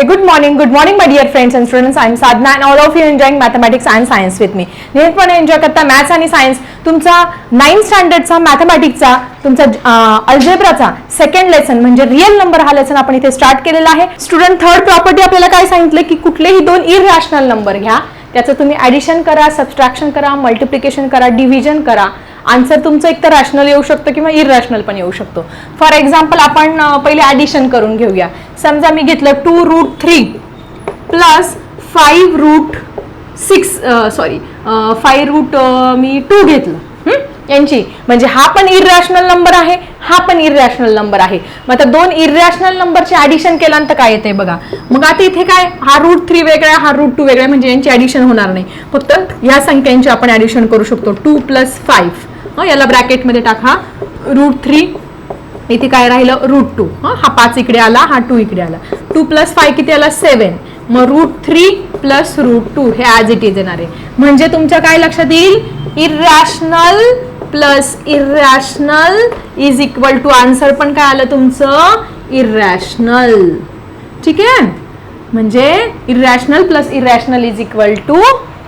Hey, good morning, good morning, my dear friends and students. I'm Sadhna and all of you enjoying mathematics and science with me. नियमितपणे enjoy करता maths आणि science तुमचा ninth स्टँडर्डचा मॅथमॅटिक्सचा तुमचा अल्जेब्राचा second lesson म्हणजे real number हा लेसन आपण इथे स्टार्ट केलेला आहे स्टुडंट थर्ड प्रॉपर्टी आपल्याला काय सांगितलं की कुठलेही दोन इररॅशनल नंबर घ्या त्याचं तुम्ही ॲडिशन करा सबस्ट्रॅक्शन करा मल्टिप्लिकेशन करा डिव्हिजन करा आन्सर तुमचं एक तर रॅशनल येऊ शकतं किंवा इरॅशनल पण येऊ शकतो. फॉर एक्झाम्पल आपण पहिले ॲडिशन करून घेऊया. समजा मी घेतलं two root three plus five root six sorry five root मी टू घेतलं. यांची. म्हणजे हा पण इरॅशनल नंबर आहे हा पण इररॅशनल नंबर आहे. मग आता दोन इरॅशनल नंबरचे ऍडिशन केल्यानंतर काय येते बघा. मग आता इथे काय? हा रूट थ्री वेगळा हा रूट टू वेगळा म्हणजे यांची ऍडिशन होणार नाही. फक्त या संख्यांची आपण ऍडिशन करू शकतो. टू प्लस फाईव्ह याला ब्रॅकेटमध्ये टाका. रूट थ्री इथे काय राहिलं? रूट टू हा पाच इकडे आला हा टू इकडे आला. टू प्लस फाय किती आला? सेवन मग root three plus root two हे ॲज इट इज येणार आहे. म्हणजे तुमच्या काय लक्षात येईल? Irrational plus irrational is equal to answer पण काय आलं तुमचं? इरॅशनल ठीक आहे? म्हणजे irrational plus irrational is equal to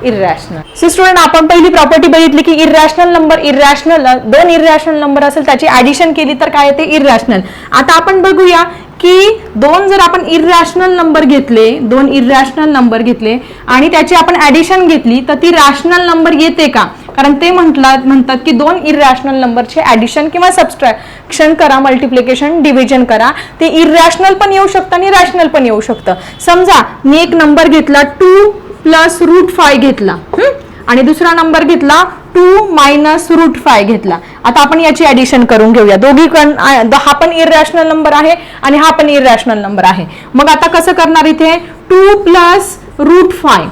irrational so student आपण पहिली प्रॉपर्टी बघितली की इरॅशनल नंबर इरॅशनल दोन इरॅशनल नंबर असेल त्याची ऍडिशन केली तर काय येते इरॅशनल आता आपण बघूया की दोन जर आपण इरॅशनल नंबर घेतले दोन इरॅशनल नंबर घेतले आणि त्याची आपण ऍडिशन घेतली तर ती रॅशनल नंबर येते का? कारण ते म्हटलं म्हणतात की दोन इरॅशनल नंबरचे ऍडिशन किंवा सबस्ट्रॅक्शन करा मल्टिप्लिकेशन डिव्हिजन करा. ते इरॅशनल पण येऊ शकतं आणि रॅशनल पण येऊ शकतं. समजा मी एक नंबर घेतला टू प्लस रूट फाय घेतला. आणि दुसरा नंबर घेतला टू मायनस रूट फाय घेतला. आता आपण याची ऍडिशन करून घेऊया. दोघी द- हा पण इरॅशनल नंबर आहे आणि हा पण इरॅशनल नंबर आहे. मग आता कसं करणार इथे? Two plus root five.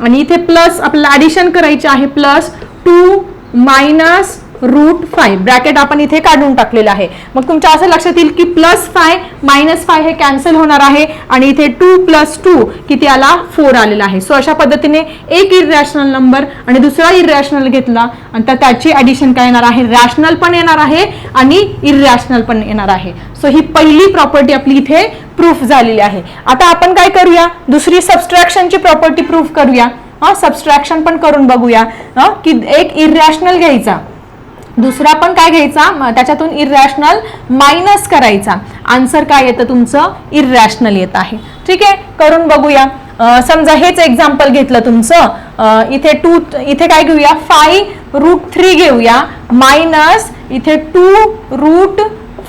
आणि इथे प्लस आपल्याला ऍडिशन करायचे आहे. Plus two minus root five bracket आपण इथे काढून टाकलेलं आहे. मग तुमच्या असं लक्षात येईल की प्लस फाय मायनस फाय हे कॅन्सल होणार आहे आणि इथे टू प्लस टू किती आला? फोर आलेला आहे. सो अशा पद्धतीने एक इरॅशनल नंबर आणि दुसरा इरॅशनल घेतला आणि तर त्याची ॲडिशन काय येणार आहे? रॅशनल पण येणार आहे आणि इरॅशनल पण येणार आहे. सो ही पहिली प्रॉपर्टी आपली इथे प्रूफ झालेली आहे. आता आपण काय करूया? दुसरी सबस्ट्रॅक्शनची प्रॉपर्टी प्रूफ करूया. हा सबस्ट्रॅक्शन पण करून बघूया. हं, की एक इरॅशनल घ्यायचा. दुसरा पण काय घ्यायचा? त्याच्यातून इरॅशनल मायनस करायचा. आन्सर काय येतं तुमचं? इरॅशनल येत आहे. ठीक आहे? करून बघूया. समजा हेच एक्झाम्पल घेतलं तुमचं. इथे टू इथे काय घेऊया? फाय रूट थ्री घेऊया. मायनस इथे टू रूट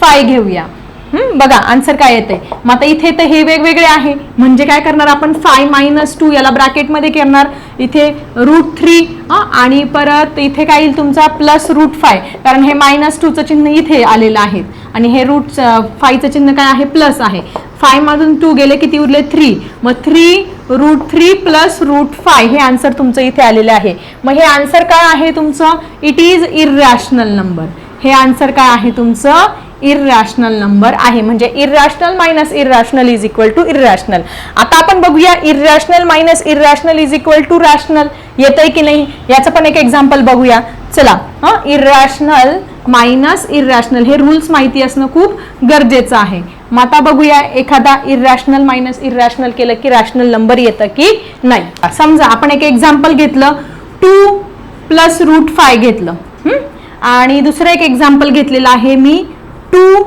फाय घेऊया. बघा आन्सर काय येते मग आता इथे तर हे वेगवेगळे आहे. म्हणजे काय करणार आपण? फाय मायनस टू याला ब्रॅकेटमध्ये करणार. इथे रूट थ्री आणि परत इथे काय येईल तुमचा? प्लस रूट फाय कारण हे मायनस टूचं चिन्ह इथे आलेलं आहे. आणि हे रूट फायचं चिन्ह काय आहे? प्लस आहे. फायमधून टू गेले किती उरले? थ्री मग three root three plus root five हे आन्सर तुमचं इथे आलेलं आहे. मग हे आन्सर काय आहे तुमचं? इट इज इरॅशनल नंबर हे आन्सर काय आहे तुमचं? इरॅशनल नंबर आहे. म्हणजे irrational minus irrational is equal to irrational आता आपण बघूया irrational minus irrational is equal to rational येतंय की नाही? याचं पण एक एक्झाम्पल बघूया. चला हा? इरॅशनल मायनस इररॅशनल हे रूल्स माहिती असणं खूप गरजेचं आहे. मग आता बघूया एखादा इरॅशनल मायनस इरॅशनल केलं की रॅशनल नंबर येतं की नाही? समजा आपण एक एक्झाम्पल घेतलं. टू प्लस रूट फाय घेतलं. आणि दुसरं एक एक्झाम्पल घेतलेलं आहे मी. Two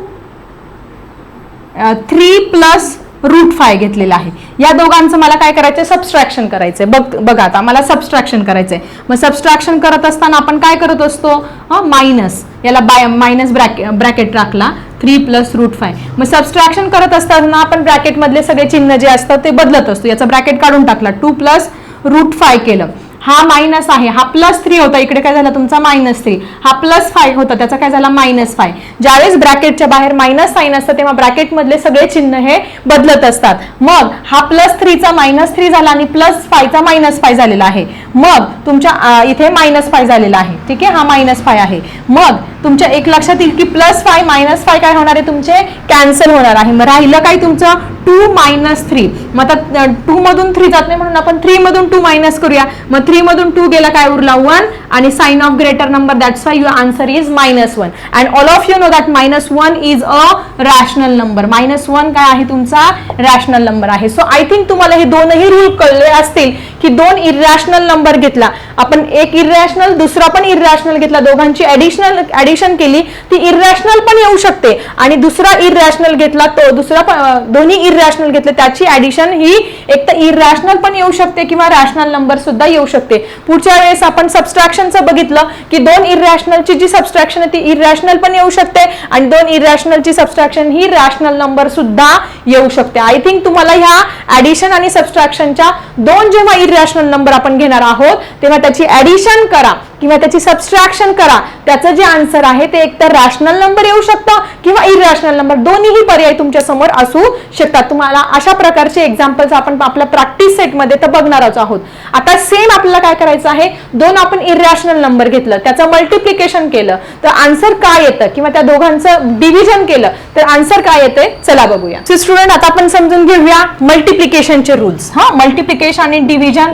three plus root five घेतलेलं आहे. या दोघांचं मला काय करायचं सबस्ट्रॅक्शन करायचंय. बघ बघा आता मला सबस्ट्रॅक्शन करायचंय. मग सबस्ट्रॅक्शन करत असताना आपण काय करत असतो? मायनस याला बाय मायनस ब्रॅके ब्रॅकेट टाकला थ्री प्लस रूट फाय मग सबस्ट्रॅक्शन करत असताना आपण ब्रॅकेटमधले सगळे चिन्ह जे असतात ते बदलत असतो. याचा ब्रॅकेट काढून टाकला. टू प्लस रूट फाय केलं. हा मायनस आहे हा प्लस थ्री होता. इकडे काय झाला? तुमचा मायनस थ्री हा प्लस फाय होता. त्याचा काय झाला? मायनस फाय ज्यावेळेस ब्रॅकेटच्या बाहेर मायनस साईन असतं तेव्हा ब्रॅकेटमधले सगळे चिन्ह हे बदलत असतात. मग हा प्लस थ्रीचा मायनस थ्री झाला आणि प्लस फायचा मायनस फाय झालेला आहे. मग तुमच्या इथे मायनस फाय झालेला आहे. ठीक आहे? हा मायनस फाय आहे. मग तुमच्या एक लक्षात येईल की प्लस फाय मायनस फाय काय होणार आहे तुमचे? कॅन्सल होणार आहे. मग राहिलं काय तुमचं? टू मायनस थ्री मग आता टू मधून थ्री जात नाही म्हणून आपण थ्री मधून टू मायनस करूया. मग थ्री मधून टू गेला काय उरला? वन आणि sign of greater number that's why your answer is minus one and all of you know that minus one is a rational number minus one काय आहे तुमचा? रॅशनल नंबर आहे. सो आय थिंक तुम्हाला हे दोनही rule कळले असतील की दोन इरॅशनल नंबर घेतला. आपण एक इरॅशनल दुसरा पण इरॅशनल घेतला. दोघांची ऍडिशनल ऍडिशन केली ती इरॅशनल पण येऊ शकते. आणि दुसरा इरॅशनल घेतला तो दुसरा दोन्ही अं, दोन्ही इरॅशनल घेतलं त्याची ऍडिशन ही एक तर इरॅशनल पण येऊ शकते किंवा रॅशनल नंबर सुद्धा येऊ शकते. पुढच्या वेळेस आपण सबस्ट्रॅक्शनचं बघितलं की दोन इरॅशनलची जी सबस्ट्रॅक्शन आहे ती इरॅशनल पण येऊ शकते आणि दोन इरॅशनलची सबस्ट्रॅक्शन ही रॅशनल नंबर सुद्धा येऊ शकते. आय थिंक तुम्हाला ह्या ऍडिशन आणि सबस्ट्रॅक्शनच्या दोन जेव्हा इरॅशनल नंबर आपण घेणार आहोत तेव्हा त्याची ऍडिशन करा. किंवा त्याची सबस्ट्रॅक्शन करा. त्याचं जे आन्सर आहे ते एकतर रॅशनल नंबर येऊ शकतं किंवा इरॅशनल नंबर दोन्हीही पर्याय तुमच्यासमोर असू शकतात. तुम्हाला अशा प्रकारचे एक्झाम्पल्स आपण आपल्या प्रॅक्टिस सेटमध्ये तर बघणारच आहोत. आता सेम आपल्याला काय करायचं आहे? दोन आपण इरॅशनल नंबर घेतलं. त्याचं मल्टिप्लिकेशन केलं. तर आन्सर काय येतं? किंवा त्या दोघांचं डिव्हिजन केलं. तर आन्सर काय येते? चला बघूया. स्टुडंट आता आपण समजून घेऊया मल्टिप्लिकेशनचे रूल्स हा? मल्टिप्लिकेशन आणि डिव्हिजन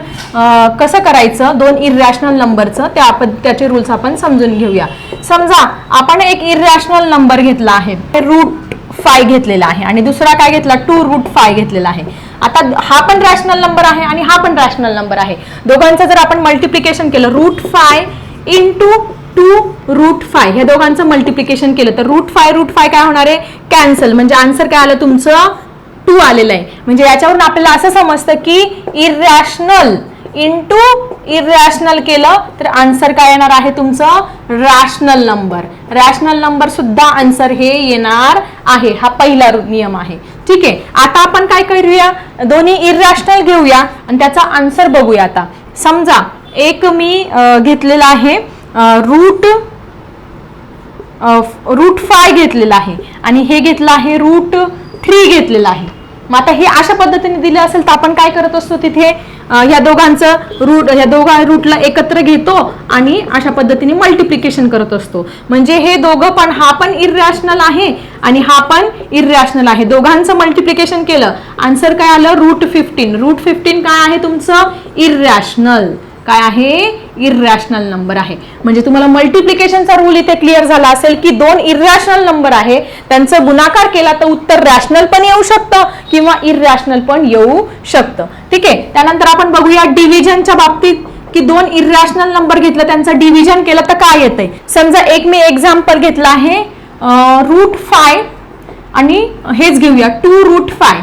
कसं करायचं? दोन इरॅशनल नंबरचं त्या आपण त्याचे रूल्स आपण समजून घेऊया. समजा आपण एक इरॅशनल नंबर घेतला आहे. रूट फाय घेतलेला आहे. आणि दुसरा काय घेतला? टू रूट फाय घेतलेला आहे. आता हा पण रॅशनल नंबर आहे आणि हा पण रॅशनल नंबर आहे. दोघांचं जर आपण मल्टिप्लिकेशन केलं root five into two root five हे दोघांचं मल्टिप्लिकेशन केलं तर रूट फाय रूट फाय काय होणार आहे? कॅन्सल म्हणजे आन्सर काय आलं? तुमचं टू आलेलं आहे. म्हणजे याच्यावरून आपल्याला असं समजतं की इरॅशनल इंटू इरॅशनल केलं तर आन्सर काय येणार आहे तुमचं? रॅशनल नंबर रॅशनल नंबर सुद्धा आन्सर हे येणार आहे. हा पहिला नियम आहे. ठीक आहे? आता आपण काय करूया? दोन्ही इरॅशनल घेऊया आणि त्याचा आन्सर बघूया आता. समजा एक मी घेतलेला आहे रूट रूट फाय घेतलेला आहे. आणि हे घेतलं आहे रूट थ्री घेतलेलं आहे. मग आता हे अशा पद्धतीने दिलं असेल तर आपण काय करत असतो तिथे? या ह्या दोघांचं रूट या दोघा रूटला एकत्र घेतो आणि अशा पद्धतीने मल्टिप्लिकेशन करत असतो. म्हणजे हे दोघं पण हा पण इरॅशनल आहे आणि हा पण इरॅशनल आहे. दोघांचं मल्टिप्लिकेशन केलं. आन्सर काय आलं? रूट फिफ्टीन रूट फिफ्टीन काय आहे तुमचं? इरॅशनल काय आहे? इरॅशनल नंबर आहे. म्हणजे तुम्हाला मल्टिप्लिकेशनचा रूल इथे क्लिअर झाला असेल की दोन इरॅशनल नंबर आहे त्यांचं गुणाकार केला तर उत्तर रॅशनल पण येऊ शकतं किंवा इरॅशनल पण येऊ शकतं. ठीक आहे? त्यानंतर आपण बघूया डिव्हिजनच्या बाबतीत की दोन इरॅशनल नंबर घेतलं त्यांचं डिव्हिजन केलं तर काय येतंय? समजा एक मी एक्झाम्पल घेतलं आहे रूट फाय आणि हेच घेऊया टू रूट फाय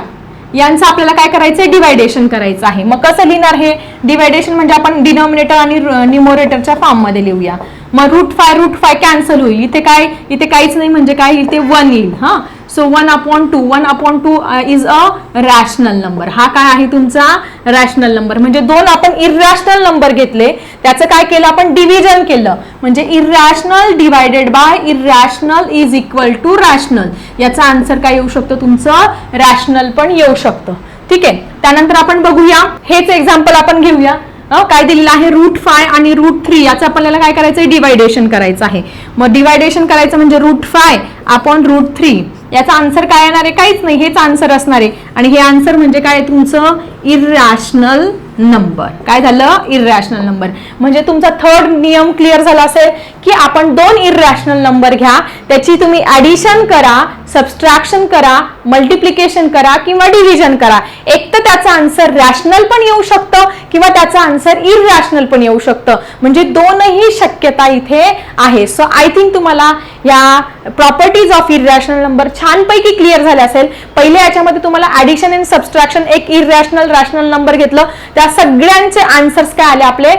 यांचं आपल्याला काय करायचं आहे डिवायडेशन करायचं आहे. मग कसं लिहिणार हे? डिवायडेशन म्हणजे आपण डिनॉमिनेटर आणि न्युमोरेटरच्या फॉर्ममध्ये लिहूया. मग root five root five cancel होईल. इथे काय? इथे काहीच नाही म्हणजे काय? इथे वन येईल. हा? So one upon two one upon two is a rational number हा काय आहे तुमचा? रॅशनल नंबर म्हणजे दोन आपण इरॅशनल नंबर घेतले. त्याचं काय केलं आपण? डिव्हिजन केलं. म्हणजे irrational divided by irrational is equal to rational याचा आन्सर काय येऊ शकतो? तुमचं रॅशनल पण येऊ शकतं. ठीक आहे? त्यानंतर आपण बघूया. हेच एक्झाम्पल आपण घेऊया. काय दिलेलं आहे? रूट फाय आणि रूट थ्री याचं आपल्याला काय करायचं आहे डिवायडेशन करायचं आहे. मग डिवायडेशन करायचं म्हणजे रूट फाय आपण रूट थ्री याचा आन्सर काय येणार आहे? काहीच नाही. हेच आन्सर असणार आहे. आणि हे आन्सर म्हणजे काय? तुमचं इरॅशनल नंबर काय झालं? इरॅशनल नंबर म्हणजे तुमचा थर्ड नियम क्लिअर झाला असेल की आपण दोन इरॅशनल नंबर घ्या त्याची तुम्ही ऍडिशन करा सबस्ट्रॅक्शन करा मल्टिप्लिकेशन करा किंवा डिव्हिजन करा. एक तर त्याचा आन्सर रॅशनल पण येऊ शकतं किंवा त्याचा आन्सर इरॅशनल पण येऊ शकतं. म्हणजे दोनही शक्यता इथे आहे. सो आय थिंक तुम्हाला या प्रॉपर्टीज ऑफ इरॅशनल नंबर छानपैकी क्लिअर झाले असेल. पहिले याच्यामध्ये तुम्हाला ऍडिशन अँड सबस्ट्रॅक्शन एक इरॅशनल रॅशनल नंबर घेतलं. त्या सगळ्यांचे आन्सर्स काय आले आपले?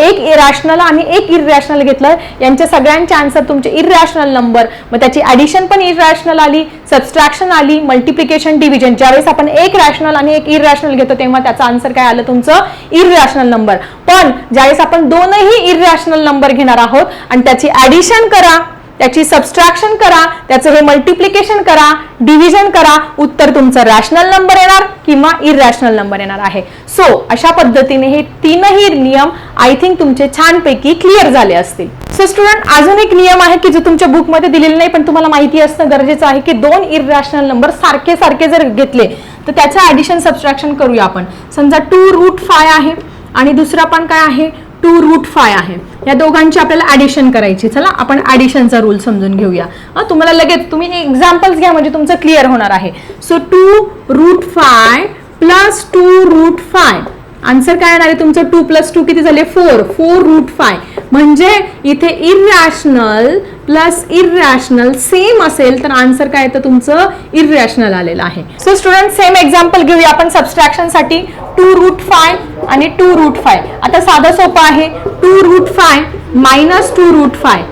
एक इरॅशनल आणि एक इरॅशनल घेतलं. यांचे सगळ्यांचे आन्सर तुमचे इरॅशनल नंबर मग त्याची ऍडिशन पण इरॅशनल आली सबस्ट्रॅक्शन आली मल्टिप्लिकेशन डिव्हिजन ज्यावेळेस आपण एक रॅशनल आणि एक इरॅशनल घेतो तेव्हा त्याचा आन्सर काय आलं? तुमचं इरॅशनल नंबर पण ज्यावेळेस आपण दोनही इरॅशनल नंबर घेणार आहोत आणि त्याची ऍडिशन करा त्याची सबस्ट्रॅक्शन करा त्याचं हे मल्टिप्लिकेशन करा डिव्हिजन करा उत्तर तुमचं रॅशनल नंबर येणार किंवा इरॅशनल नंबर येणार आहे. सो अशा पद्धतीने हे तीनही नियम आय थिंक तुमचे छानपैकी क्लिअर झाले असतील. सो स्टुडंट अजून एक नियम आहे की जो तुमच्या बुकमध्ये दिलेला नाही पण तुम्हाला माहिती असणं गरजेचं आहे की दोन इरॅशनल नंबर सारखे सारखे जर घेतले तर त्याचं ॲडिशन सबस्ट्रॅक्शन करूया आपण. समजा टू रूट फाय आहे आणि दुसरा पण काय आहे? टू रूट फाय आहे. या दोघांची आपल्याला ॲडिशन करायची. चला आपण ॲडिशनचा रूल समजून घेऊया. हं, तुम्हाला लगेच तुम्ही एक्झाम्पल्स घ्या म्हणजे तुमचं क्लिअर होणार आहे. So two root five plus two root five answer काय येणार आहे तुमचं? टू प्लस टू किती झाले? फोर फोर रूट फाय म्हणजे इथे इरॅशनल प्लस इरॅशनल सेम असेल तर आन्सर काय येतं तुमचं? इरॅशनल आलेलं आहे. सो स्टुडंट सेम एक्झाम्पल घेऊया आपण सबस्ट्रॅक्शनसाठी. टू रूट फाय आणि टू रूट फाय आता साधं सोपं आहे. Two root five minus two root five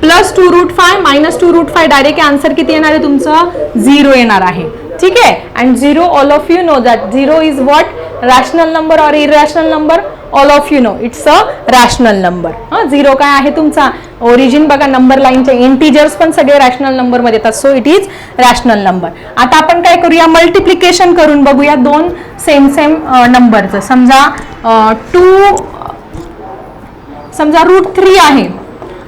plus two root five minus two root five direct answer किती येणार आहे तुमचं? झिरो येणार आहे. ठीक आहे? And zero all of you know that zero is what rational number or irrational number all of you know it's a rational number हां zero काय आहे तुमचा? ओरिजिन बघा नंबर लाईनचे इंटिजर्स पण सगळे रॅशनल नंबरमध्ये येतात. So it is rational number आता आपण काय करूया? मल्टिप्लिकेशन करून बघूया. दोन सेम सेम नंबरचं समजा टू समजा रूट थ्री आहे.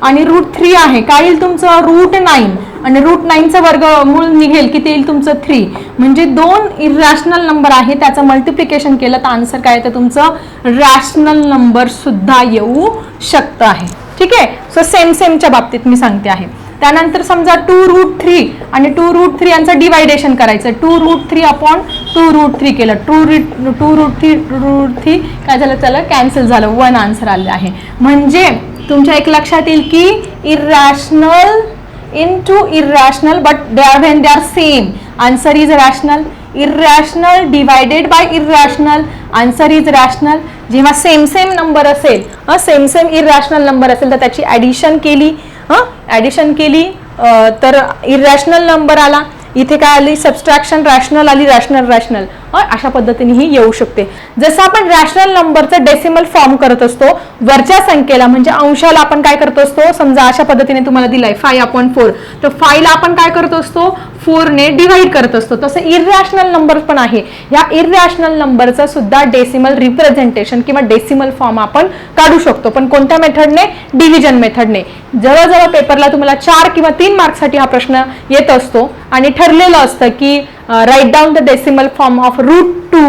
आणि रूट थ्री आहे. काय येईल तुमचं? रूट नाईन आणि रूट नाईनचं वर्ग मूळ निघेल किती येईल तुमचं? थ्री म्हणजे दोन इरॅशनल नंबर आहे त्याचं मल्टिप्लिकेशन केलं तर आन्सर काय तर तुमचं? रॅशनल नंबर सुद्धा येऊ शकतं आहे. ठीक आहे? सो सेम सेमच्या बाबतीत मी सांगते आहे. त्यानंतर समजा टू रूट थ्री आणि टू रूट थ्री यांचं डिवायडेशन करायचं. Two root three upon two root three केलं. Two root two root three root three काय झालं? त्याला कॅन्सल झालं. वन आन्सर आले आहे. म्हणजे तुमच्या एक लक्षात येईल की irrational in two but but are when they are are same answer is rational divided divided by answer answer is rational जेव्हा सेम सेम नंबर असेल सेम सेम इरॅशनल नंबर असेल तर त्याची ॲडिशन केली हं ॲडिशन केली तर इरॅशनल नंबर आला. इथे काय आली? सबस्ट्रॅक्शन रॅशनल आली रॅशनल रॅशनल अशा पद्धतीने ही येऊ शकते. जसं आपण रॅशनल नंबरचं डेसिमल फॉर्म करत असतो वरच्या संख्येला म्हणजे अंशाला आपण काय करत असतो? समजा अशा पद्धतीने तुम्हाला दिलाय फाय अपॉन फोर तर फायला आपण काय करत असतो? फोरने डिव्हाइड करत असतो. तसं इरॅशनल नंबर पण आहे. या इररॅशनल नंबरचं सुद्धा डेसिमल रिप्रेझेंटेशन किंवा डेसिमल फॉर्म आपण काढू शकतो. पण कोणत्या मेथडने डिव्हिजन मेथडने जवळजवळ पेपरला तुम्हाला चार किंवा तीन मार्क्ससाठी हा प्रश्न येत असतो. आणि ठरलेलं असतं की write down the decimal form of root two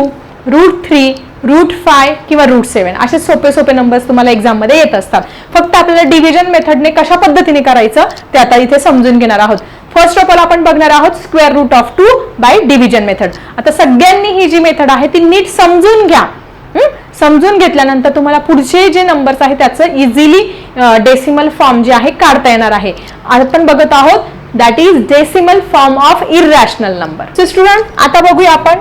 root three root five किंवा रूट सेवन असे सोपे सोपे नंबर्स तुम्हाला एक्झाममध्ये येत असतात. फक्त आपल्याला डिव्हिजन मेथडने कशा पद्धतीने करायचं ते आता इथे समजून घेणार आहोत. फर्स्ट ऑफ ऑल आपण बघणार आहोत square root of two by division method आता सगळ्यांनी ही जी मेथड आहे ती नीट समजून घ्या. समजून घेतल्यानंतर तुम्हाला पुढचे जे नंबर्स आहेत त्याचं इझिली डेसिमल फॉर्म जे आहे काढता येणार आहे. आपण बघत आहोत that is decimal form of irrational number so student आता बघूया आपण.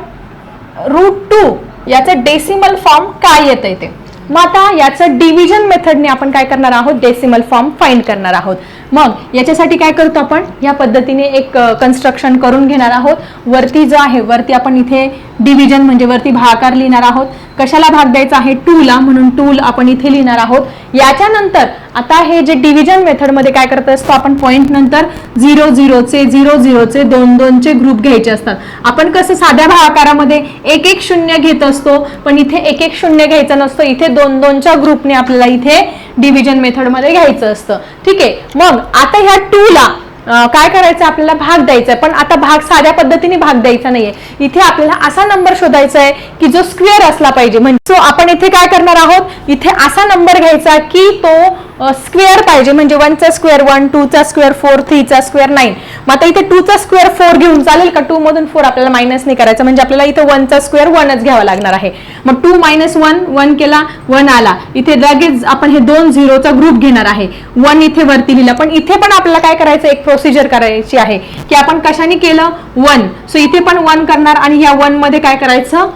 रूट टू याचं डेसिमल फॉर्म काय येतं ते मग आता याचं डिव्हिजन मेथडने आपण काय करणार आहोत? डेसिमल फॉर्म फाइंड करणार आहोत. मग याच्यासाठी काय करतो आपण? या पद्धतीने एक कन्स्ट्रक्शन करून घेणार आहोत. वरती जो आहे वरती आपण इथे डिव्हिजन म्हणजे वरती भागाकार लिहिणार आहोत. कशाला भाग द्यायचा आहे? टूला म्हणून टूल आपण इथे लिहिणार आहोत. याच्यानंतर आता हे जे डिव्हिजन मेथडमध्ये काय करत असतो आपण? पॉईंट नंतर झिरो झिरोचे झिरो झिरोचे दोन दोनचे ग्रुप घ्यायचे असतात. आपण कसं साध्या भागाकारामध्ये एक एक शून्य घेत असतो पण इथे एक एक शून्य घ्यायचं नसतं. इथे दोन दोनच्या ग्रुपने आपल्याला इथे डिव्हिजन मेथडमध्ये घ्यायचं असतं. ठीक आहे? मग आता ह्या टूला काय करायचं? आपल्याला भाग द्यायचा आहे पण आता भाग साध्या पद्धतीने भाग द्यायचा नाहीये. इथे आपल्याला असा नंबर शोधायचा आहे की जो स्क्वेअर असला पाहिजे. म्हणजे सो आपण इथे काय करणार आहोत? इथे असा नंबर घ्यायचा की तो स्क्वेअर पाहिजे. म्हणजे वनचा स्क्वेअर वन टूचा स्क्वेअर फोर थ्रीचा स्क्वेअर नाईन मग आता इथे टूचा स्क्वेअर फोर घेऊन चालेल का? टू मधून फोर आपल्याला मायनस नाही करायचं. म्हणजे आपल्याला इथे वनचा स्क्वेअर वनच घ्यावा लागणार आहे. मग टू मायनस वन वन केला वन आला. इथे लगेच आपण हे दोन झिरोचा ग्रुप घेणार आहे. वन इथे वरती लिहिलं. पण इथे पण आपल्याला काय करायचं? एक प्रोसिजर करायची आहे. की आपण कशाने केलं? वन सो इथे पण वन करणार आणि या वनमध्ये काय करायचं?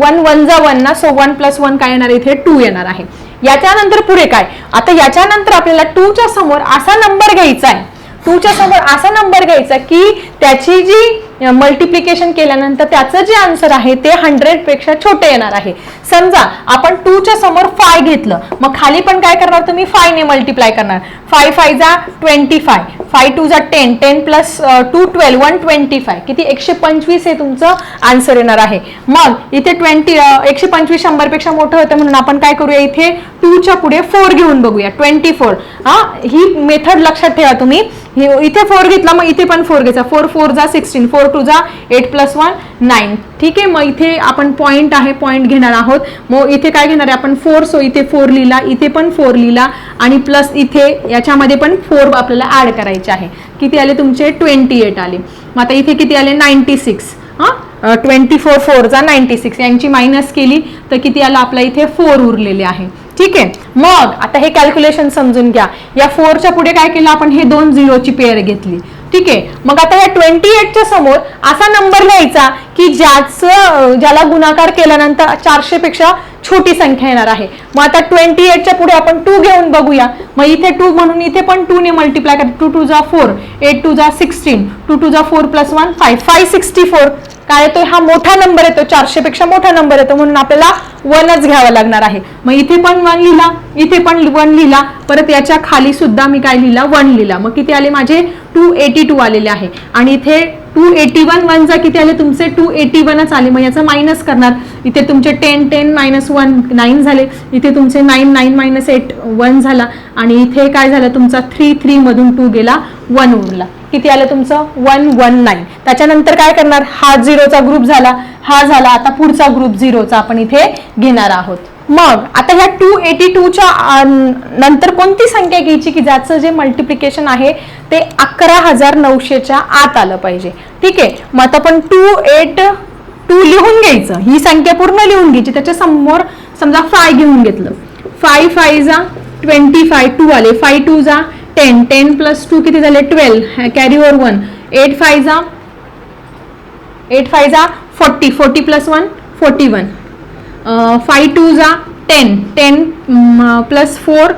वन वन जा वन ना. सो वन प्लस वन काय येणार? इथे टू येणार आहे. याच्यानंतर पुढे काय? आता याच्यानंतर आपल्याला टूच्या समोर असा नंबर घ्यायचा आहे. टूच्या समोर असा नंबर घ्यायचा की त्याची जी मल्टिप्लिकेशन केल्यानंतर त्याचं जे आन्सर आहे ते हंड्रेडपेक्षा छोटे येणार आहे. समजा आपण टूच्या समोर फाय घेतलं मग खाली पण काय करणार तुम्ही? फाय ने मल्टिप्लाय करणार. फाय फाय जा ट्वेंटी फाय फाय टू जा ten ten plus two twelve one twenty five किती? एकशे पंचवीस हे तुमचं आन्सर येणार आहे. मग इथे ट्वेंटी एकशे पंचवीस शंभरपेक्षा मोठं होतं म्हणून आपण काय करूया इथे? टू च्या पुढे फोर घेऊन बघूया. ट्वेंटी फोर हा ही मेथड लक्षात ठेवा तुम्ही. इथे फोर घेतला मग इथे पण फोर घ्यायचा. फोर फोर जा सिक्स्टीन फोर टू जा एट प्लस वन नाईन ठीक आहे? मग इथे आपण पॉईंट आहे पॉईंट घेणार आहोत. मग इथे काय घेणार आहे आपण? फोर सो इथे फोर लिहिला इथे पण फोर लिहिला आणि प्लस इथे याच्यामध्ये पण फोर आपल्याला ऍड करायचे आहे. किती आले तुमचे? ट्वेंटी एट आले. मग आता इथे किती आले? नाईन्टी सिक्स हां? ट्वेंटी फोर फोरचा नाईन्टी सिक्स यांची मायनस केली तर किती आलं? आपल्या इथे फोर उरलेले आहे. ठीक आहे? मग आता हे कॅल्क्युलेशन समजून घ्या. या फोरच्या पुढे काय केलं आपण? हे दोन झिरोची पेअर घेतली. ठीक आहे? मग आता या ट्वेंटी एटच्या समोर असा नंबर लिहायचा की ज्याचं ज्याला गुणाकार केल्यानंतर चारशे पेक्षा छोटी संख्या येणार आहे. मग आता ट्वेंटी एटच्या पुढे आपण टू घेऊन बघूया. मग इथे टू म्हणून इथे पण टू ने मल्टिप्लाय करा. टू टू जा फोर एट टू जा सिक्स्टीन टू टू जा four plus one five five sixty four काय येतो हा मोठा नंबर येतो चारशे पेक्षा मोठा नंबर येतो म्हणून आपल्याला वनच घ्यावा लागणार आहे. मग इथे पण वन लिहिला इथे पण वन लिहिला परत याच्या खाली सुद्धा मी काय लिहिला? वन लिहिला. मग किती आले माझे? टू एटी टू आलेले आहे. आणि इथे टू एटी वन वनचा किती आले तुमचे? टू एटी वनच आले. मग याचं मायनस करणार. इथे तुमचे ten ten minus one nine झाले. इथे तुमचे nine nine minus eight one झाला. आणि इथे काय झालं? तुमचा थ्री थ्री मधून टू गेला वन उरला. किती आलं तुमचं? वन वन नाईन त्याच्यानंतर काय करणार? हा झिरोचा ग्रुप झाला. हा झाला आता पुढचा ग्रुप झिरोचा आपण इथे घेणार आहोत. मग आता ह्या टू एटी टूच्या नंतर कोणती संख्या घ्यायची? की ज्याचं जे मल्टिप्लिकेशन आहे ते अकरा हजार नऊशेच्या आत आलं पाहिजे. ठीक आहे? मग आता आपण टू एट टू लिहून घ्यायचं. ही संख्या पूर्ण लिहून घ्यायची. त्याच्यासमोर समजा फाय घेऊन घेतलं. फाय फाय जा ट्वेंटी फाय टू आले. फाय टू जा टेन टेन प्लस टू किती झाले? Twelve carry over one eight five जा. एट फाय जा. Forty forty plus one forty one five two जा. Ten ten plus four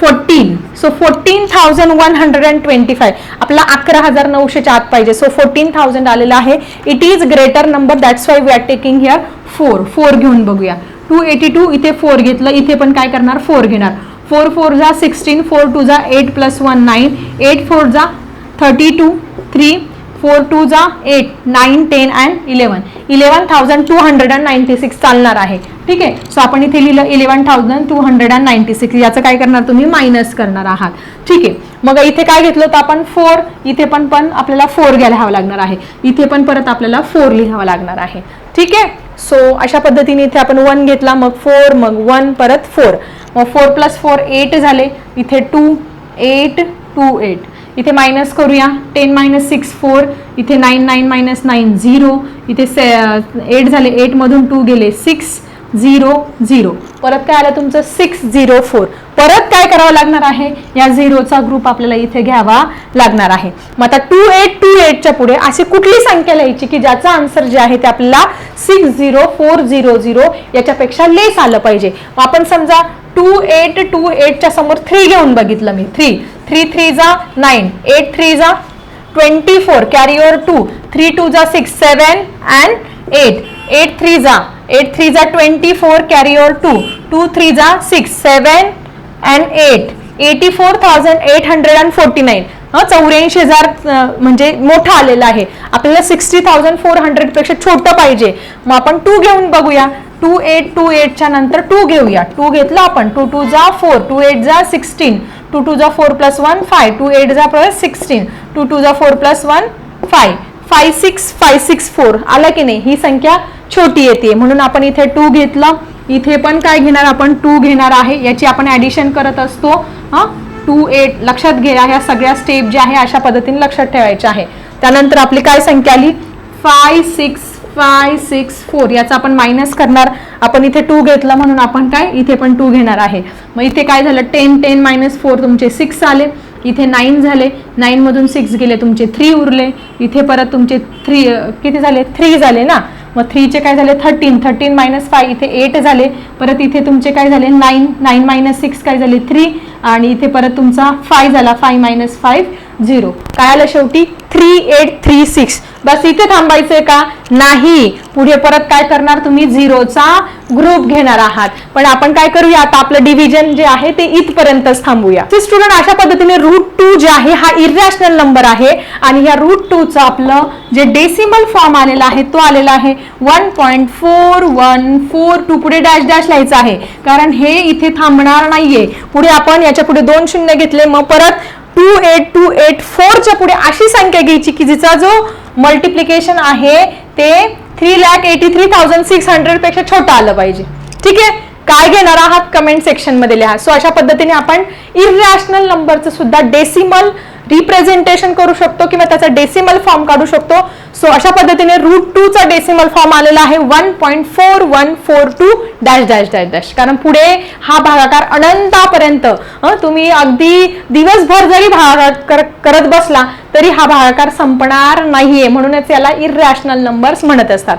fourteen so fourteen thousand one hundred and twenty five आपला अकरा हजार नऊशेच्या आत पाहिजे. सो फोर्टीन थाउजंड आलेला आहे. It is greater number that's why we are taking here four four घेऊन बघूया. टू एटी टू इथे फोर घेतलं. इथे पण काय करणार? फोर घेणार. फोर फोर जा सिक्स्टीन फोर टू जा eight plus one nine eight four जा thirty two three four two जा eight nine ten and eleven eleven thousand two hundred and ninety six चालणार आहे. ठीक आहे? सो आपण इथे लिहिलं eleven thousand two hundred and ninety six याचं काय करणार तुम्ही? मायनस करणार आहात. ठीक आहे? मग इथे काय घेतलं तर आपण? फोर इथे पण पण आपल्याला फोर घ्यायला लागणार आहे. इथे पण परत आपल्याला फोर लिहावं लागणार आहे. ठीक आहे? सो अशा पद्धतीने इथे आपण वन घेतला मग फोर मग वन परत फोर मग फोर प्लस फोर एट झाले. इथे टू एट टू एट इथे मायनस करूया. टेन मायनस सिक्स फोर इथे nine nine minus nine zero इथे से एट झाले. एटमधून टू गेले. सिक्स झिरो झिरो परत काय आलं तुमचं? सिक्स झिरो फोर परत काय करावं लागणार आहे? या झिरोचा ग्रुप आपल्याला इथे घ्यावा लागणार आहे. मग आता टू एट टू एटच्या पुढे अशी कुठली संख्या लिहायची की ज्याचा आन्सर जे आहे ते आपल्याला six zero four zero zero याच्यापेक्षा लेस आलं पाहिजे. आपण समजा टू एट टू एटच्या समोर थ्री घेऊन बघितलं मी. थ्री थ्री थ्री जा नाईन एट थ्री जा twenty four carry over two three two जा six seven and eight eight three जा. एट थ्री जा twenty four carry over two two three जा six seven and eight eighty four thousand eight hundred and forty nine हा चौऱ्याऐंशी हजार म्हणजे मोठा आलेला आहे. आपल्याला सिक्स्टी थाउजंड फोर हंड्रेडपेक्षा छोटं पाहिजे. मग आपण टू घेऊन बघूया. टू एट टू एटच्या नंतर टू घेऊया. टू घेतलं आपण. टू टू जा फोर. टू एट जा सिक्स्टीन. टू टू जा four plus one five. Two eight जा प्लस सिक्स्टीन. टू टू जा four plus one five. Five six five six four. आलं की नाही? ही संख्या छोटी येते. म्हणून आपण इथे टू घेतलं. इथे पण काय घेणार आपण? टू घेणार आहे. याची आपण ॲडिशन करत असतो. हां? Two eight. लक्षात घ्या. ह्या सगळ्या स्टेप ज्या आहे अशा पद्धतीने लक्षात ठेवायच्या आहे. त्यानंतर आपली काय संख्या आली? Five six five six four याचा आपण मायनस करणार. आपण इथे टू घेतला म्हणून आपण काय? इथे पण टू घेणार आहे. मग इथे काय झालं? टेन टेन मायनस फोर तुमचे सिक्स आले. इथे नाईन झाले. नाईनमधून सिक्स गेले तुमचे थ्री उरले. इथे परत तुमचे थ्री किती झाले? थ्री झाले ना? मग थ्रीचे काय झाले? थर्टीन थर्टीन मायनस फाय इथे एट झाले. परत इथे तुमचे काय झाले? नाईन नाईन मायनस सिक्स काय झाले? थ्री आणि इथे परत तुमचा फाय झाला. फाय मायनस फाईव्ह झिरो काय आलं शेवटी? थ्री एट थ्री सिक्स बस इथे थांबायचंय का? नाही. पुढे परत काय करणार तुम्ही? झिरोचा ग्रुप घेणार आहात. पण आपण काय करूया? आता आपलं डिव्हिजन जे आहे ते इथपर्यंतच थांबूया. स्टुडंट अशा पद्धतीने रूट टू जे आहे हा इरॅशनल नंबर आहे. आणि या रूट टूचं आपलं जे डेसिमल फॉर्म आलेला आहे तो आलेला आहे one point four one four two पुढे डॅश डॅश लिहायचं आहे. कारण हे इथे थांबणार नाहीये. पुढे आपण याच्यापुढे दोन शून्य घेतले. मग परत टू एट टू एट फोरच्या पुढे अशी संख्या घ्यायची की जिचा जो मल्टिप्लिकेशन आहे ते three lakh eighty three thousand six हंड्रेडपेक्षा छोटं आलं पाहिजे. ठीक आहे? काय घेणार आहात कमेंट सेक्शनमध्ये लिहा. सो अशा पद्धतीने आपण इरॅशनल नंबरचं सुद्धा डेसिमल रिप्रेझेंटेशन करू शकतो किंवा त्याचा डेसिमल फॉर्म काढू शकतो. सो अशा पद्धतीने रूट टू चा डेसिमल फॉर्म आलेला आहे. One point four one four two dash dash dash dash कारण पुढे हा भागाकार अनंतापर्यंत तुम्ही अगदी दिवसभर जरी भागाकार कर- करत बसला तरी हा भागाकार संपणार नाहीये. म्हणूनच याला इरॅशनल नंबर्स म्हणत असतात.